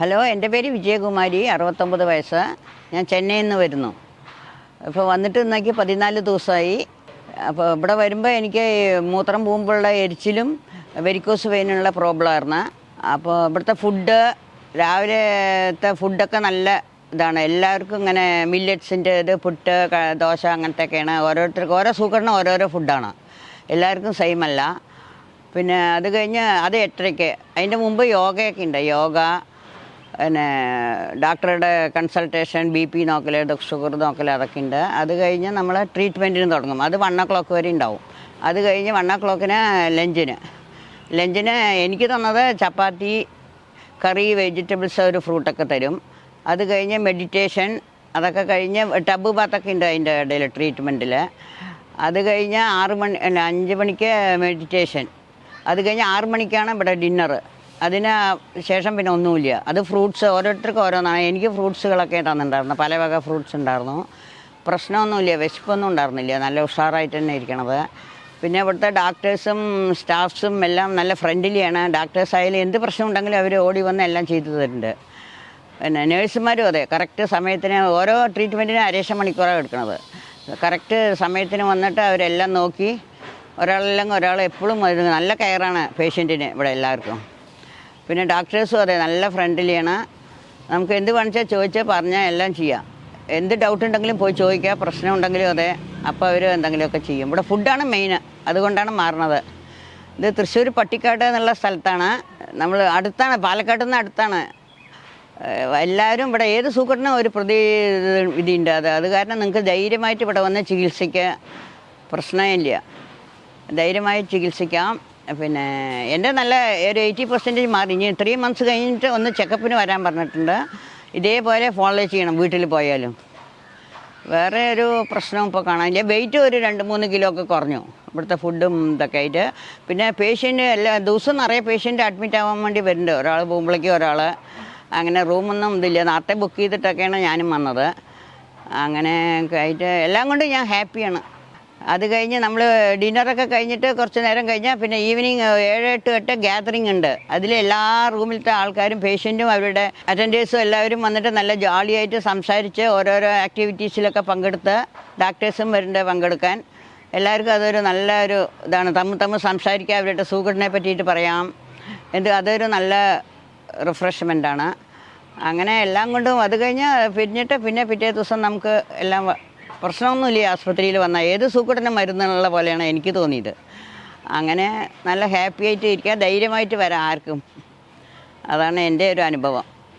Hello എന്റെ പേര് വിജയകുമാരി അറുപത്തൊമ്പത് വയസ്സ്. ഞാൻ ചെന്നൈയിൽ നിന്ന് വരുന്നു. ഇപ്പോൾ വന്നിട്ട് ഇന്നേക്ക് പതിനാല് ദിവസമായി. അപ്പോൾ ഇവിടെ വരുമ്പോൾ എനിക്ക് മൂത്രം പോകുമ്പോഴുള്ള എരിച്ചിലും വെരിക്കോസ് വെയിനുള്ള പ്രോബ്ലം ആയിരുന്നു അപ്പോൾ ഇവിടുത്തെ ഫുഡ് രാവിലത്തെ ഫുഡൊക്കെ നല്ല ഇതാണ്. എല്ലാവർക്കും ഇങ്ങനെ മില്ലറ്റ്സിന്റെ ഇത് പുട്ട് ദോശ അങ്ങനത്തെയൊക്കെയാണ്. ഓരോരുത്തർക്ക് ഓരോ സൂക്കറിനും ഓരോരോ ഫുഡാണ്. എല്ലാവർക്കും സെയിം അല്ല. പിന്നെ അത് കഴിഞ്ഞ് അത് എട്ടരയ്ക്ക്. അതിന്റെ മുമ്പ് യോഗയൊക്കെ ഉണ്ട്. യോഗ പിന്നെ ഡോക്ടറുടെ കൺസൾട്ടേഷൻ ബി പി നോക്കൽ ഷുഗർ നോക്കൽ അതൊക്കെ ഉണ്ട് അത് കഴിഞ്ഞ് നമ്മൾ ട്രീറ്റ്മെന്റിന് തുടങ്ങും. അത് വൺ ഒ ക്ലോക്ക് വരെ ഉണ്ടാവും അത് കഴിഞ്ഞ് വൺ ഒ ക്ലോക്കിന് ലഞ്ചിന്. ലഞ്ചിന് എനിക്ക് തന്നത് ചപ്പാത്തി കറി വെജിറ്റബിൾസ് ഒരു ഫ്രൂട്ടൊക്കെ തരും. അത് കഴിഞ്ഞ് മെഡിറ്റേഷൻ അതൊക്കെ കഴിഞ്ഞ് ടബ് ബാത്തൊക്കെ ഉണ്ട് അതിന്റെ ഇടയിൽ ട്രീറ്റ്മെന്റിൽ അത് കഴിഞ്ഞ് ആറ് മണി അല്ല അഞ്ച് മണിക്ക് മെഡിറ്റേഷൻ. അത് കഴിഞ്ഞ് ആറ് മണിക്കാണ് ഇവിടെ ഡിന്നർ അതിന് ശേഷം പിന്നെ ഒന്നുമില്ല. അത് ഫ്രൂട്ട്സ് ഓരോരുത്തർക്കും ഓരോന്നാണ് എനിക്ക് ഫ്രൂട്ട്സുകളൊക്കെ തന്നിട്ടുണ്ടായിരുന്നു. പല വക ഫ്രൂട്ട്സ് ഉണ്ടായിരുന്നു. പ്രശ്നമൊന്നുമില്ല. വിശപ്പൊന്നും ഉണ്ടായിരുന്നില്ല. നല്ല ഉഷാറായിട്ട് തന്നെ ഇരിക്കണത്. പിന്നെ ഇവിടുത്തെ ഡോക്ടേഴ്സും സ്റ്റാഫ്സും എല്ലാം നല്ല ഫ്രണ്ട്ലിയാണ്. ഡാക്ടേഴ്സ് ആയാലും എന്ത് പ്രശ്നം ഉണ്ടെങ്കിലും അവർ ഓടി വന്ന് എല്ലാം ചെയ്തു തരുന്നുണ്ട് പിന്നെ നേഴ്സുമാരും അതെ. കറക്റ്റ് സമയത്തിന് ഓരോ ട്രീറ്റ്മെന്റിനും അരേഷ മണിക്കൂറാണ് എടുക്കുന്നത് കറക്റ്റ് സമയത്തിന് വന്നിട്ട് അവരെല്ലാം നോക്കി. ഒരാളല്ലെങ്കിൽ ഒരാൾ എപ്പോഴും നല്ല കെയറാണ് പേഷ്യന്റിന് ഇവിടെ എല്ലാവർക്കും. പിന്നെ ഡോക്ടേഴ്സ് അതെ നല്ല ഫ്രണ്ട്ലിയാണ്. നമുക്ക് എന്ത് വേണിച്ചാൽ ചോദിച്ചാൽ പറഞ്ഞാൽ എല്ലാം ചെയ്യാം. എന്ത് ഡൗട്ട് ഉണ്ടെങ്കിലും പോയി ചോദിക്കുക പ്രശ്നം ഉണ്ടെങ്കിലും അതെ. അപ്പോൾ അവർ എന്തെങ്കിലുമൊക്കെ ചെയ്യും. ഇവിടെ ഫുഡാണ് മെയിൻ അതുകൊണ്ടാണ് മാറുന്നത്. ഇത് തൃശ്ശൂർ പട്ടിക്കാട് എന്നുള്ള സ്ഥലത്താണ്. നമ്മൾ അടുത്താണ് പാലക്കാട് നിന്ന് അടുത്താണ്. എല്ലാവരും ഇവിടെ ഏത് സൂക്കറിനും ഒരു പ്രതി വിധിയുണ്ട് അത് അത് കാരണം നിങ്ങൾക്ക് ധൈര്യമായിട്ട് ഇവിടെ വന്ന് ചികിത്സിക്കുക പ്രശ്നമില്ല. ധൈര്യമായി ചികിത്സിക്കാം. പിന്നെ എന്റെ നല്ല ഒരു എയ്റ്റി പെർസെന്റേജ് മാറി. ഇനി ത്രീ മന്ത്സ് കഴിഞ്ഞിട്ട് ഒന്ന് ചെക്കപ്പിന് വരാൻ പറഞ്ഞിട്ടുണ്ട്. ഇതേപോലെ ഫോളോ ചെയ്യണം വീട്ടിൽ പോയാലും. വേറെ ഒരു പ്രശ്നം ഇപ്പോൾ കാണാനില്ല വെയിറ്റ് ഒരു രണ്ട് മൂന്ന് കിലോ ഒക്കെ കുറഞ്ഞു. ഇവിടുത്തെ ഫുഡും ഇതൊക്കെ ആയിട്ട്. പിന്നെ പേഷ്യന്റ് എല്ലാ ദിവസം നിറയെ പേഷ്യന്റ് അഡ്മിറ്റ് ആവാൻ വേണ്ടി വരുന്നുണ്ട്. ഒരാൾ പോകുമ്പോഴേക്കും ഒരാൾ അങ്ങനെ റൂമൊന്നും ഇതില്ല. നേരത്തെ ബുക്ക് ചെയ്തിട്ടൊക്കെയാണ് ഞാനും വന്നത്. അങ്ങനെ ആയിട്ട് എല്ലാം കൊണ്ടും ഞാൻ ഹാപ്പിയാണ് അത് കഴിഞ്ഞ് നമ്മൾ ഡിന്നറൊക്കെ കഴിഞ്ഞിട്ട് കുറച്ച് നേരം കഴിഞ്ഞാൽ പിന്നെ ഈവനിങ് ഏഴ് എട്ട് എട്ട് ഗ്യാതറിംഗ് ഉണ്ട്. അതിൽ എല്ലാ റൂമിലത്തെ ആൾക്കാരും പേഷ്യന്റും അവരുടെ അറ്റൻഡേഴ്സും എല്ലാവരും വന്നിട്ട് നല്ല ജോളിയായിട്ട് സംസാരിച്ച് ഓരോരോ ആക്ടിവിറ്റീസിലൊക്കെ പങ്കെടുത്ത് ഡോക്ടേഴ്സും വരുന്നുണ്ട് പങ്കെടുക്കാൻ. എല്ലാവർക്കും അതൊരു നല്ല ഒരു ഇതാണ്. തമ്മിൽ തമ്മിൽ സംസാരിക്കുക അവരുടെ സൂക്കടിനെ പറ്റിയിട്ട് പറയാം. എന്ത് അതൊരു നല്ല റിഫ്രഷ്മെന്റാണ് അങ്ങനെ എല്ലാം കൊണ്ടും അത് കഴിഞ്ഞ് പിന്നിട്ട് പിന്നെ പിറ്റേ ദിവസം നമുക്ക് എല്ലാം പ്രശ്നമൊന്നുമില്ല. ആസ്പത്രിയിൽ വന്നാൽ ഏത് സൂക്കടിനും മരുന്നുള്ള പോലെയാണ് എനിക്ക് തോന്നിയത്. അങ്ങനെ നല്ല ഹാപ്പി ആയിട്ട് ഇരിക്കുക ധൈര്യമായിട്ട് വരാം ആർക്കും. അതാണ് എന്റെ ഒരു അനുഭവം.